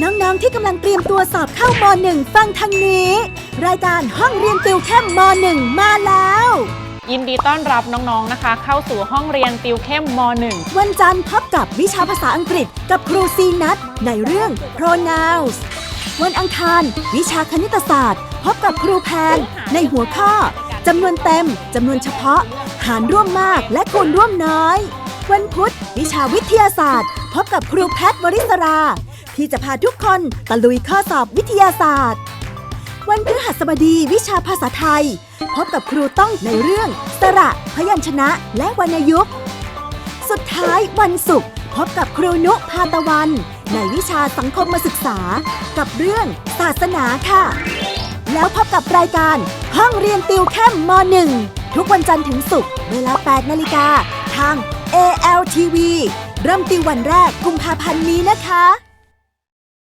น้องๆ ที่กำลังเตรียมตัวสอบเข้ามหนึ่งฟังทางนี้ รายการห้องเรียนติวเข้มมหนึ่งมาแล้ว ยินดีต้อนรับน้องๆ นะคะ เข้าสู่ห้องเรียนติวเข้มม .1 วันจันทร์พบกับวิชาภาษาอังกฤษกับครูซีนัทในเรื่อง pronouns วันอังคารวิชาคณิตศาสตร์ พบกับครูแพน ในหัวข้อจำนวนเต็มจำนวนเฉพาะ หารร่วมมากและคูณร่วมน้อย วันพุธ วิชาวิทยาศาสตร์ พบกับครูแพทย์วริศรา ที่จะพาทุกคนตะลุยข้อสอบวิทยาศาสตร์ วันพฤหัสบดีวิชาภาษาไทย พบกับครูต้องในเรื่อง สระ พยัญชนะ และวรรณยุกต์สุดท้ายวันศุกร์พบกับครูนุพาตะวัน ในวิชาสังคมมาศึกษา กับเรื่องศาสนาค่ะ แล้วพบกับรายการ ห้องเรียนติวเข้มม .1 ทุกวันจันทร์ถึงศุกร์เวลา 8 นาฬิกาทาง ALTV เริ่มติววันแรกกุมภาพันธ์นี้นะคะ